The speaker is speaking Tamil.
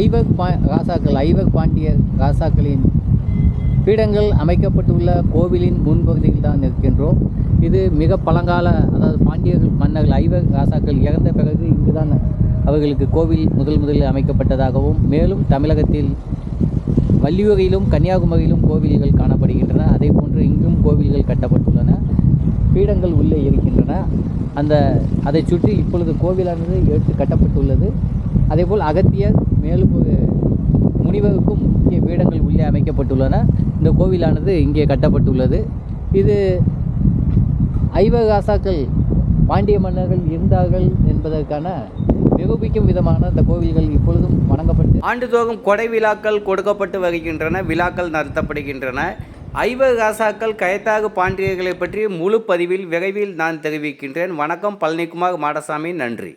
ஐவக் பா ராசாக்கள் ஐவக் பாண்டிய ராசாக்களின் பீடங்கள் அமைக்கப்பட்டுள்ள கோவிலின் முன்பகுதியில் தான் இருக்கின்றோம் இது மிக பழங்கால அதாவது பாண்டியர்கள் மன்னர்கள் ஐவக் ராசாக்கள் இறந்த பிறகு இங்கு தான் அவர்களுக்கு கோவில் முதல் முதலில் அமைக்கப்பட்டதாகவும் மேலும் தமிழகத்தில் வள்ளியூரிலும் கன்னியாகுமரியிலும் கோவில்கள் காணப்படுகின்றன. அதே போன்று இங்கும் கோவில்கள் கட்டப்பட்டுள்ளன. பீடங்கள் உள்ளே இருக்கின்றன. அந்த அதை சுற்றி இப்பொழுது கோவிலானது எடுத்து கட்டப்பட்டுள்ளது. அதேபோல் அகத்தியர் மேலும் ஒரு முனிவருக்கும் முக்கிய பீடங்கள் உள்ளே அமைக்கப்பட்டுள்ளன. இந்த கோவிலானது இங்கே கட்டப்பட்டுள்ளது. இது ஐவகாசாக்கள் பாண்டிய மன்னர்கள் இருந்தார்கள் என்பதற்கான நிரூபிக்கும் விதமான இந்த கோவில்கள் இப்பொழுதும் வணங்கப்பட்டு ஆண்டுதோறும் கொடை விழாக்கள் கொடுக்கப்பட்டு வருகின்றன விழாக்கள் நடத்தப்படுகின்றன. ஐவர் ராசாக்கள் கயத்தாக பாண்டியர்களை பற்றி முழு பதிவில் விரைவில் நான் தெரிவிக்கின்றேன். வணக்கம் பழனிக்குமார் மாடசாமி நன்றி.